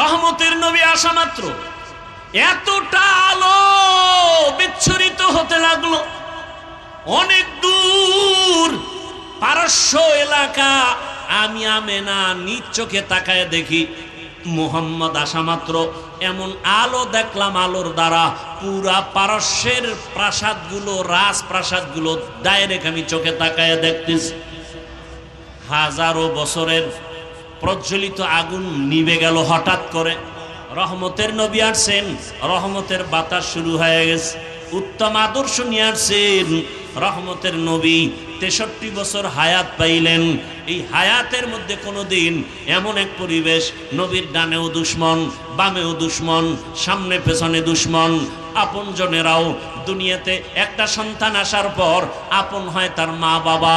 রহমতের নবী আসা মাত্র। এতটা আলো বিচ্ছুরিত হতে লাগল। অনেক দূর পারস্য এলাকা আমি আমেনা নিজ চোখে তাকায় দেখি, মোহাম্মদ আসা মাত্র। এমন আলো দেখলাম আলোর দ্বারা পুরা পারস্যের প্রাসাদগুলো, রাজপ্রাসাদগুলো ডাইরেক্ট আমি চোখে তাকায় দেখতেছি। হাজারো বছরের প্রজ্বলিত আগুন নিবে গেল হঠাৎ করে। রহমতের নবী আসছেন, রহমতের বাতাস শুরু হয়ে গেছে। উত্তম আদর্শ নিয়ে আসছেন, রহমতের নবী তেষট্টি বছর হায়াত পাইলেন। এই হায়াতের মধ্যে কোনো দিন এমন এক পরিবেশ, নবীর ডানেও দুশ্মন, বামেও দুশ্মন, সামনে পেছনে দুশ্মন, আপন জনেরাও দুনিয়াতে একটা সন্তান আসার পর আপন হয় তার মা বাবা,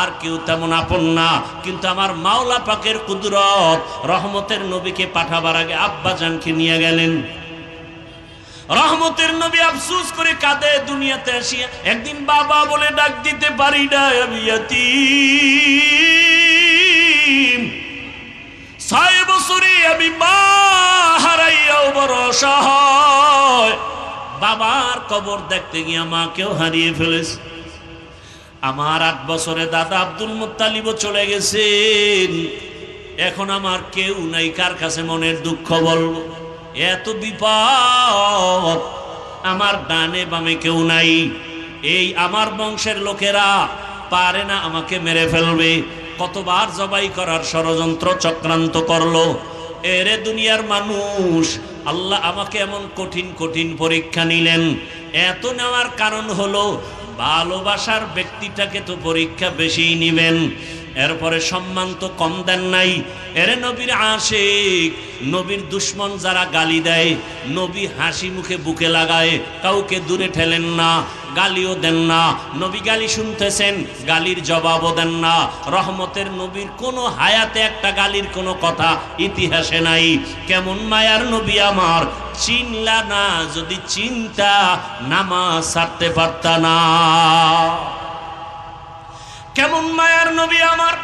আর কেউ তেমন আপন না। কিন্তু আমার মাওলা পাকের কুদরত, রহমতের নবীকে পাঠাবার আগে আব্বা জানকে নিয়ে গেলেন। রহমতের নবী আফসুস করে কাঁদে দুনিয়াতে আসিয়া। একদিন বাবা বলে, ডাক দিতে পারি না, আমি। ছয় বছরে আমি মা হারাইয়াও বড় অসহায়। বাবার কবর দেখতে গিয়ে মাকেও হারিয়ে ফেলেছে। আমার আট বছরে দাদা আব্দুল মুত্তালিবও চলে গেছেন। এখন আমার কেউ নাই, কার কাছে মনের দুঃখ বলব? এত বিপদ। আমার ডানে বামে কেউ নাই। এই আমার বংশের লোকেরা পারে না আমাকে মেরে ফেলবে। কতবার জবাই করার ষড়যন্ত্র চক্রান্ত করল। এরে দুনিয়ার মানুষ, আল্লাহ আমাকে এমন কঠিন কঠিন পরীক্ষা নিলেন। এত নেওয়ার কারণ হলো, ভালোবাসার ব্যক্তিটাকে তো পরীক্ষা বেশিই নিবেন। এরপরে সম্মান তো কম দেন নাই। এরে নবীর আশেক, নবীর দুশ্মন যারা গালি দেয়, নবী হাসি মুখে বুকে লাগায়, কাউকে দূরে ঠেলেন না, গালিও দেন না। নবী গালি শুনতেছেন, গালির জবাবও দেন না। রহমতের নবীর কোনো হায়াতে একটা গালির কোনো কথা ইতিহাসে নাই। কেমন মায়ার নবী আমার। চিনলা না, যদি চিন্তা, নামাজ ছাড়তে পারতা না। কেমন মায়ার নবী আমার?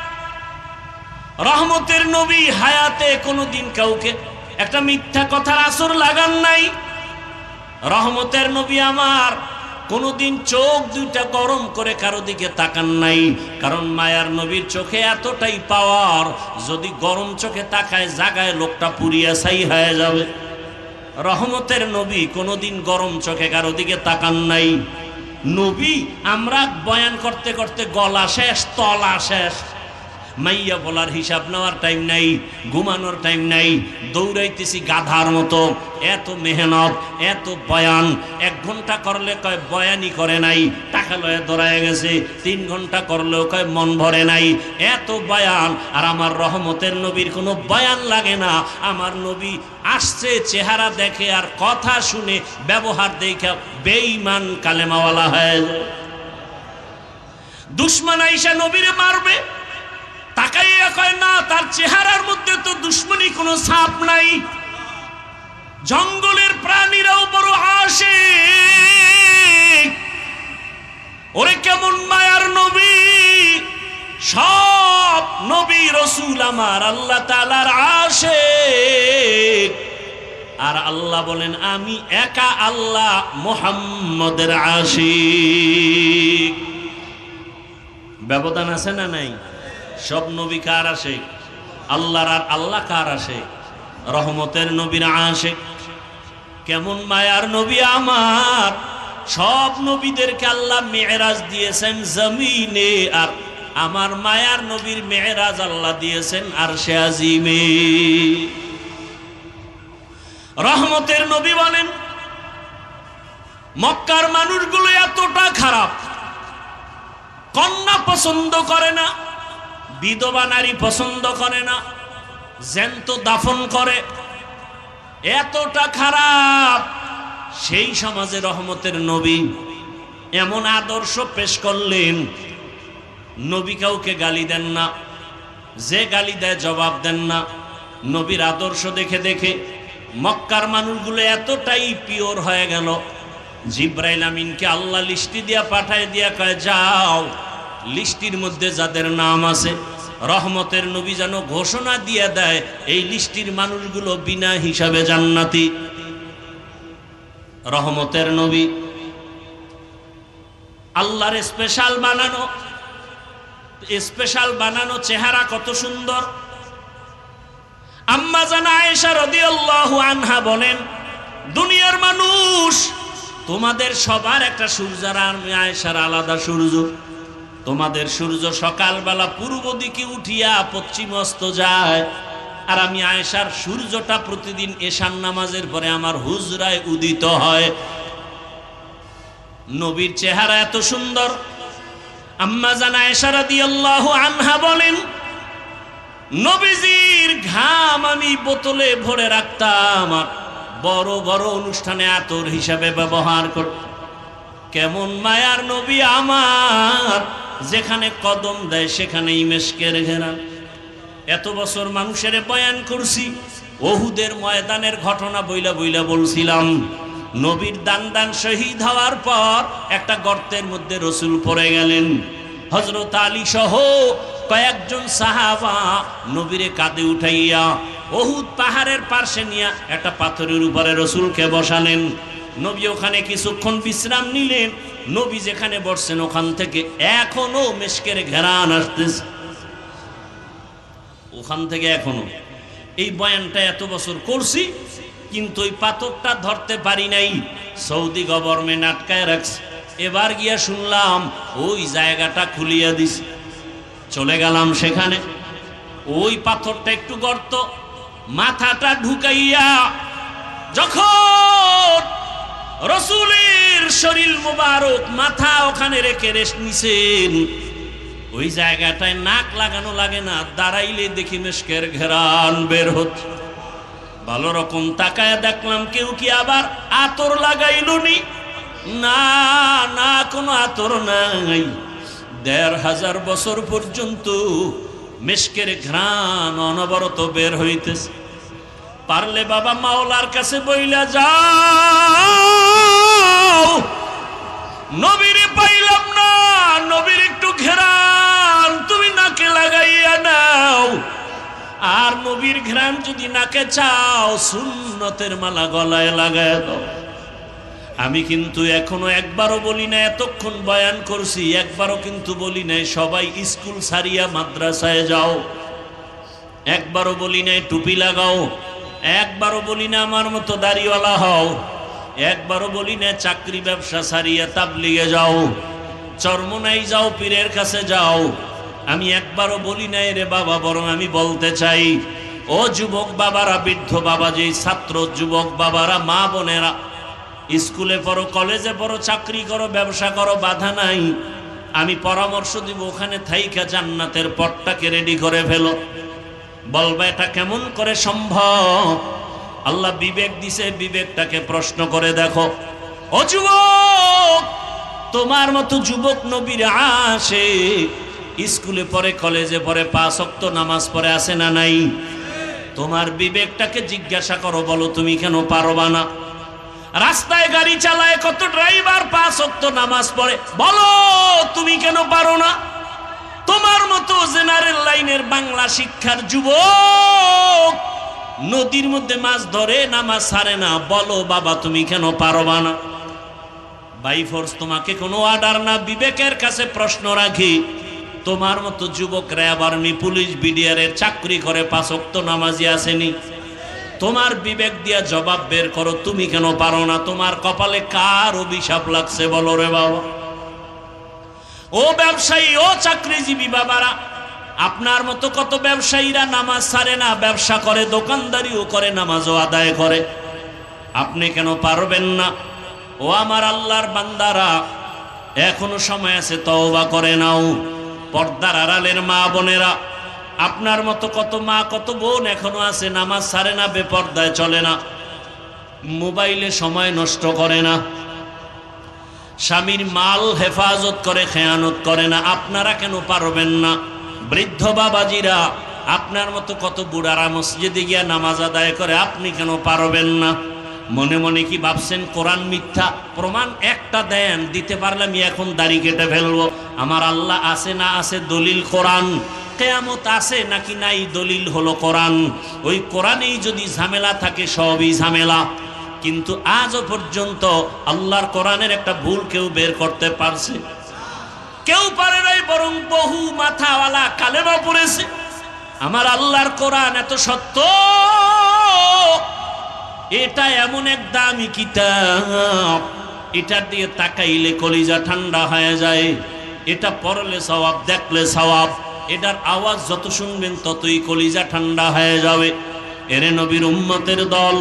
রহমতের নবী হায়াতে কোনোদিন কাউকে একটা মিথ্যা কথার আসর লাগান নাই। রহমতের নবী আমার কোনোদিন চোখ দুইটা গরম করে কারও দিকে তাকান নাই। কারণ মায়ার নবীর চোখে এতটাই পাওয়ার, যদি গরম চোখে তাকায় জাগায় লোকটা পুরিয়া সাই হয়ে যাবে। রহমতের নবী কোনোদিন গরম চোখে কারও দিকে তাকান নাই। নবী আমরা বয়ান করতে করতে গলা শেষ তলা শেষ। মাইয়া বলার হিসাব নেওয়ার টাইম নাই, ঘুমানোর টাইম নাই, দৌড়াইতেছি গাধার মতো, এত মেহনত, এত বয়ান, এক ঘণ্টা করলে কয় বয়ানই করে নাই, টাকা লয়ে দৌড়ায় গেছে, তিন ঘণ্টা করলেও কয় মন ভরে নাই, এত বয়ান, আর আমার রহমতের নবীর কোনো বয়ান লাগে না, আমার নবী আসছে, চেহারা দেখে আর কথা শুনে ব্যবহার দেখে বেঈমান কালেমাওয়ালা হয়ে যায়। দুশ্মন আইসা নবীরে মারবে। তাকাইয়া কয়, না, তার চেহারার মধ্যে তো দুশ্মনী কোনো ছাপ নাই। জঙ্গলের প্রাণীরাও বড় আসে ওরে কেমন মায়ার নবী। সব নবী রসুল আমার, আল্লাহ তালার আসে আর আল্লাহ বলেন, আমি একা আল্লাহ মোহাম্মদের আশিক। ব্যবধান আছে না নাই? সব নবী কার আসে? আল্লাহর আর আল্লাহ কার আসে? রহমতের নবীর আসে। কেমন মায়ার নবী আমার? সব নবীদেরকে আল্লাহ মেয়েরাজ দিয়েছেন জমিনে, আর আমার মায়ার নবীর মেয়েরাজ আল্লাহ দিয়েছেন আর সে আজিমে। রহমতের নবী বলেন, মক্কার মানুষগুলো এতটা খারাপ, কন্যা পছন্দ করে না। বিধবা নারী পছন্দ করে না জ্যান্ত দাফন করে। এতটা খারাপ, সেই সমাজে রহমতের নবী এমন আদর্শ পেশ করলেন, নবী কাউকে গালি দেন না, যে গালি দেয় জবাব দেন না। নবীর আদর্শ দেখে দেখে মক্কার মানুষগুলো এতটাই পিওর হয়ে গেল। জিব্রাইল আমিনকে আল্লাহ লিস্টি দিয়া পাঠায় দিয়া কয়, যাও। লিস্টির মধ্যে যাদের নাম আছে, রহমতের নবী যেন ঘোষণা দিয়ে দেয়, এই লিস্টির মানুষগুলো বিনা হিসাবে জান্নাতি। রহমতের নবী, আল্লাহর স্পেশাল বানানো স্পেশাল বানানো চেহারা কত সুন্দর। আম্মা জানা আয়েশা রাদিয়াল্লাহু আনহা বলেন, দুনিয়ার মানুষ, তোমাদের সবার একটা সূর্য আর আয়েশার আলাদা সূর্য। তোমাদের সূর্য সকালবেলা পূর্ব দিকে উঠিয়া পশ্চিম অস্ত যায়। আর আমি আয়েশার সূর্যটা প্রতিদিন এশান নামাজের পরে আমার হুজরায় উদিত হয়। নবীর চেহারা এত সুন্দর। আম্মা জানা আয়েশা রাদিয়াল্লাহু আনহা বলেন, নবীজির ঘাম আমি বোতলে ভরে রাখতাম আর বড় বড় অনুষ্ঠানে আতর হিসাবে ব্যবহার করত কেমন মায়ার নবী আমার। যেখানে কদম দেয় সেখানে ইমেশকের ঘেরা। এত বছর মানুষের বয়ান করছি, ওহুদের ময়দানের ঘটনা বইলা বইলা বলছিলাম। নবীর দান দান শহীদ হওয়ার পর একটা গর্তের মধ্যে রসুল পড়ে গেলেন। হজরত আলী সহ কয়েকজন সাহাবা নবীরে কাঁধে উঠাইয়া ওহুদ পাহাড়ের পার্শ্বে নিয়ে একটা পাথরের উপরে রসুলকে বসালেন। নবী ওখানে কিছুক্ষণ বিশ্রাম নিলেন। নবী যেখানে বসছেন, ওখান থেকে এখনও মেশকের ঘেরান আসতেছে। ওখান থেকে এখনও। এই বয়ানটা এত বছর করছি, কিন্তু ওই পাথরটা ধরতে পারি নাই। সৌদি গভর্নমেন্ট আটকায় রাখছে। এবার গিয়া শুনলাম, ওই জায়গাটা খুলিয়া দিছে। চলে গেলাম সেখানে। ওই পাথরটা একটু গর্ত, মাথাটা ঢুকাইয়া যখন শরীর মোবারক, মাথা ওখানে রেখে রেস্ট নিছেন। ওই জায়গাটায় নাক লাগানো লাগে না, দাঁড়াইলে দেখি মেশকের ঘেরান বের হচ্ছে ভালো রকম তাকায় দেখলাম কেউ কি আবার আতর লাগাইল নি? না কোনো আতর নাই। দেড় হাজার বছর পর্যন্ত মেশকের ঘ্রাণ অনবরত বের হইতেছে। পারলে বাবা মাওলার কাছে বইলা যাও নবীরে পাইলাম না, নবীর একটু ঘেরান, তুমি নাকে লাগাইয়া নাও। আর নবীর ঘ্রাণ যদি নাকে চাও, সুন্নতের মালা গলায় লাগায় দাও। আমি কিন্তু এখনও একবারও বলি না, এতক্ষণ বয়ান করছি, একবারও কিন্তু বলি নাই, সবাই স্কুল সারিয়া মাদ্রাসায় যাও। একবারও বলি নাই, টুপি লাগাও। একবারও বলি না, আমার মতো দাড়িওয়ালা হও। একবারও বলি না, চাকরি ব্যবসা সারিয়া তাবলিগে যাও। চর্মনাই যাও, পীরের কাছে যাও। আমি একবারও বলি নাই রে বাবা, বরং আমি বলতে চাই, ও যুবক বাবারা, বৃদ্ধ বাবা যে ছাত্র যুবক বাবারা, মা বোনেরা, স্কুলে পড়ো, কলেজে পড়ো, চাকরি করো, ব্যবসা করো, বাধা নাই। আমি পরামর্শ দিব, ওখানে থাইকা জান্নাতের পটটাকে রেডি করে ফেলো। বলবা, এটা কেমন করে সম্ভব? আল্লাহ বিবেক দিছে, বিবেকটাকে প্রশ্ন করে দেখো। ও তোমার মতো যুবক নবীর আসে, স্কুলে পড়ে, কলেজে পড়ে, পাঁচ অক্ত নামাজ পড়ে আসে না নাই? তোমার বিবেকটাকে জিজ্ঞাসা করো, বলো তুমি কেন পারবা না? রাস্তায় গাড়ি চালায় কত ড্রাইভার পাঁচ অক্ত নামাজ পড়ে, বলো তুমি কেন পারো না? তোমার মতো জেনারেল লাইনের বাংলা শিক্ষার যুবক নদীর মধ্যে মাছ ধরে নামাজ ছাড়ে না। বলো, বাবা, তুমি কেন পারবা না? বাই ফোর্স তোমাকে কোনো অর্ডার না, বিবেকের কাছে প্রশ্ন রাখি। তোমার মতো যুবক র্যাব আর্মি পুলিশ বিডিআরের চাকরি করে পাঁচক্ত নামাজি আসেনি। তোমার বিবেক দিয়া জবাব বের করো, তুমি কেন পারো না? তোমার কপালে কার অভিশাপ লাগছে বলো রে বাবা? ও ব্যবসায়ী, ও চাকরিজীবী বাবারা আপনার মতো কত ব্যবসায়ীরা নামাজ ছাড়ে না, ব্যবসা করে, দোকানদারিও করে, নামাজও আদায় করে। আপনি কেন পারবেন না? ও আমার আল্লাহর বান্দারা, এখনও সময় আছে, তওবা করে নাও। পর্দার আড়ালের মা বোনেরা, আপনার মতো কত মা, কত বোন এখনও আছে, নামাজ ছাড়ে না, বেপর্দায় চলে না। মোবাইলে সময় নষ্ট করে না। স্বামীর মাল হেফাজত করে, খেয়ানত করে না। আপনারা কেন পারবেন না? বৃদ্ধ বাবাজিরা, আপনার মতো কত বুড়ারা মসজিদে গিয়া নামাজ আদায় করে, আপনি কেন পারবেন না? মনে মনে কি ভাবছেন, কোরআন মিথ্যা প্রমাণ একটা দেন, দিতে পারলে আমি এখন দাড়ি কেটে ফেলব। আমার আল্লাহ আছে না আছে দলিল কোরআন। কেয়ামত আছে নাকি নাই দলিল হলো কোরআন। ওই কোরআনেই যদি ঝামেলা থাকে, সবই ঝামেলা। কিন্তু আজও পর্যন্ত আল্লাহর কোরআনের একটা ভুল কেউ বের করতে পারছে। কেউ পারে নাই, বরং বহু মাথাওয়ালা কালেমা পড়েছে। আমার আল্লাহর কোরআন এত সত্য। এটা এমন এক দামি কিতাব। এটা দিয়ে তাকাইলে কলিজা ঠান্ডা হয়ে যায়। এটা পড়লে সওয়াব, দেখলে সওয়াব। এটার আওয়াজ যত শুনবেন ততই কলিজা ঠান্ডা হয়ে যাবে। এরে নবীর উম্মতের দল।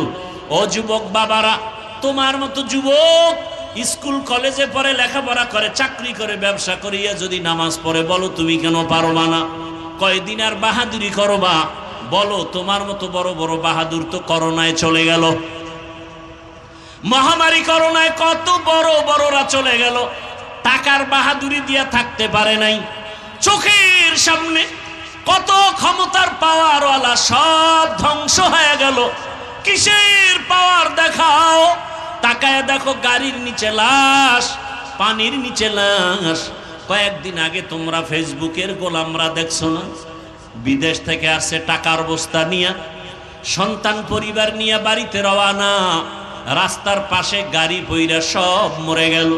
ও যুবক বাবারা, তোমার মতো যুবক স্কুল, কলেজে পড়ে লেখাপড়া করে, চাকরি করে, ব্যবসা করিয়া যদি নামাজ পড়ে, বলো তুমি কেন পারবা না? কয়দিন আর বাহাদুরি করবা? বলো, তোমার মতো বড় বড় বাহাদুর তো করোনায় চলে গেল। মহামারী করোনায় কত বড় বড়রা চলে গেল। টাকার বাহাদুরি দিয়া থাকতে পারে নাই। চোখের সামনে কত ক্ষমতার পাওয়ারওয়ালা সব ধ্বংস হয়ে গেল। কিসের পাওয়ার দেখাও? তাকায় দেখো গাড়ির নিচে লাশ, পানির নিচে লাশ। কয়েকদিন আগে তোমরা ফেসবুকের গোলামরা দেখছ না? বিদেশ থেকে আসছে টাকার বস্তা নিয়ে, সন্তান পরিবার নিয়ে বাড়িতে রওয়ানা রাস্তার পাশে গাড়ি বইরা সব মরে গেল।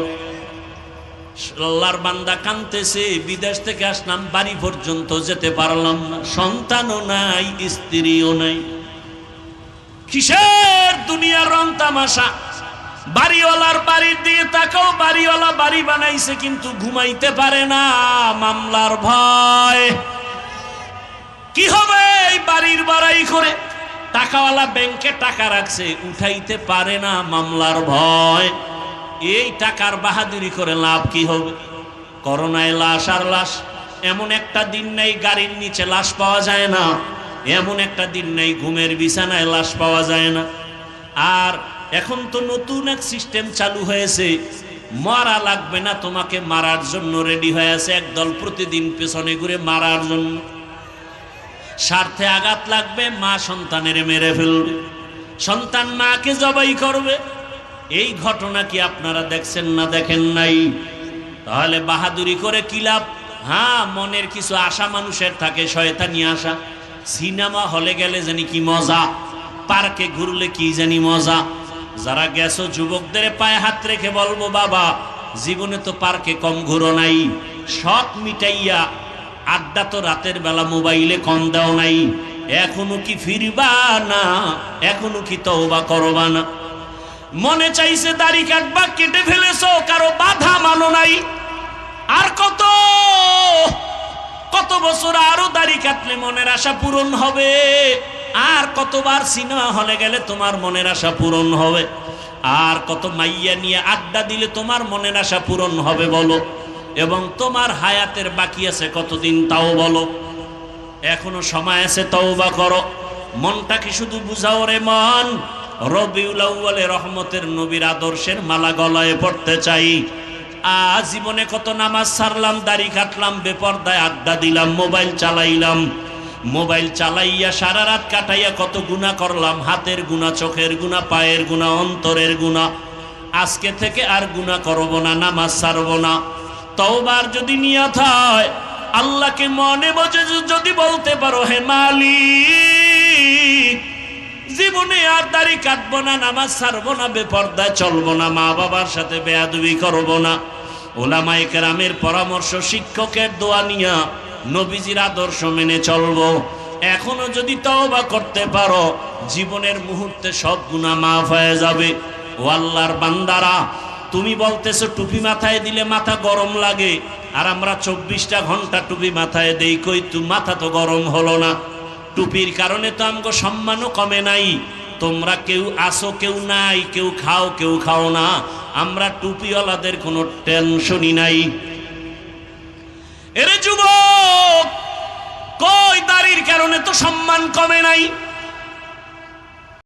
বান্দা কানতেছে বিদেশ থেকে আসলাম, বাড়ি পর্যন্ত যেতে পারলাম না। সন্তানও নাই, স্ত্রীও নাই। কিসের দুনিয়ার রং তামাশা? বাড়িওয়ালার বাড়ির দিকে তাকাও বাড়িওয়ালা বাড়ি বানাইছে, কিন্তু ঘুমাইতে পারে না। মামলার ভয়। কি হবে এই বাড়ির বাড়াই করে? টাকাওয়ালা ব্যাংকে টাকা রাখছে, উঠাইতে পারে না মামলার ভয়। এই টাকার বাহাদুরি করে লাভ কি হবে? করোনায় লাশ আর লাশ, এমন একটা দিন নেই গাড়ির নিচে লাশ পাওয়া যায় না। এমন একটা দিন নেই ঘুমের বিছানায় লাশ পাওয়া যায় না। আর এখন তো নতুন এক সিস্টেম চালু হয়েছে। মারা লাগবে না তোমাকে, মারার জন্য রেডি হয়ে আছে একদল প্রতিদিন পেছনে ঘুরে মারার জন্য। স্বার্থে আঘাত লাগবে, মা সন্তানের মেরে ফেলবে। সন্তান মাকে জবাই করবে। এই ঘটনা কি আপনারা দেখছেন না দেখেন নাই? তাহলে বাহাদুরি করে কি লাভ? হ্যাঁ মনের কিছু আশা মানুষের থাকে, শয়তানি আশা। সিনেমা হলে গেলে জানি কি মজা, পার্কে ঘুরলে কি জানি মজা। যারা গেছো যুবকদের পায়ে হাত রেখে বলব, বাবা, জীবনে তো পার্কে কম ঘুরো নাই। শখ মিটাইয়া আড্ডা তো রাতের বেলা মোবাইলে কম দাও নাই। এখনও কি ফিরবা না? এখনও কি তওবা করবা না? মনে চাইছে, দাড়ি কাটবা, কেটে ফেলেছো, কারও বাধা মানো নাই। আর কত? কত বছর আরও দাড়ি কাটলে মনের আশা পূরণ হবে? আর কতবার সিনেমা হলে গেলে তোমার মনের আশা পূরণ হবে? আর কত মাইয়া নিয়ে আড্ডা দিলে তোমার মনের আশা পূরণ হবে বলো? এবং তোমার হায়াতের বাকি আছে কতদিন তাও বলো? এখনও সময় আছে তওবা করো। মনটাকে শুধু বুঝাও রে মন? রবিউল আউ্বালে রহমতের নবীর আদর্শের মালা গলায় পড়তে চাই। আজ জীবনে কত নামাজ সারলাম, দাড়ি কাটলাম, বেপর্দায় আড্ডা দিলাম, মোবাইল চালাইলাম। মোবাইল চালাইয়া সারা রাত কাটাইয়া কত গুণা করলাম, হাতের গুণা, চোখের গুণা, পায়ের গুণা, অন্তরের গুণা। আজকে থেকে আর গুণা করব না, নামাজ সারব না। তওবার যদি নিয়ত হয়, আল্লাহকে মনে বোঝে যদি বলতে পারো, হে মালিক, জীবনে আর দাড়ি কাটবো না, নামাজ ছাড়বো না, বেপর্দায় চলবো না মা বাবার সাথে বেয়াদবি করব না। ওলামাই কেরামের পরামর্শ শিক্ষকের দোয়া নিয়া নবীজির আদর্শ মেনে চলবো। এখনও যদি তওবা করতে পারো, জীবনের মুহূর্তে সব গুণা মাফ হয়ে যাবে। ও আল্লাহর বান্দারা, তুমি বলতেছো টুপি মাথায় দিলে মাথা গরম লাগে, আর আমরা চব্বিশটা ঘণ্টা টুপি মাথায় দেই, কই তু মাথা তো গরম হলো না। টুপির কারণে তো আমগো সম্মানও কমে নাই। তোমরা কেউ আসো, কেউ নাই, কেউ খাও কেউ খাও না। আমরা টুপিওয়ালাদের কোনো টেনশনই নাই। এরে যুবক কই দাড়ির কারণে তো সম্মান কমে নাই?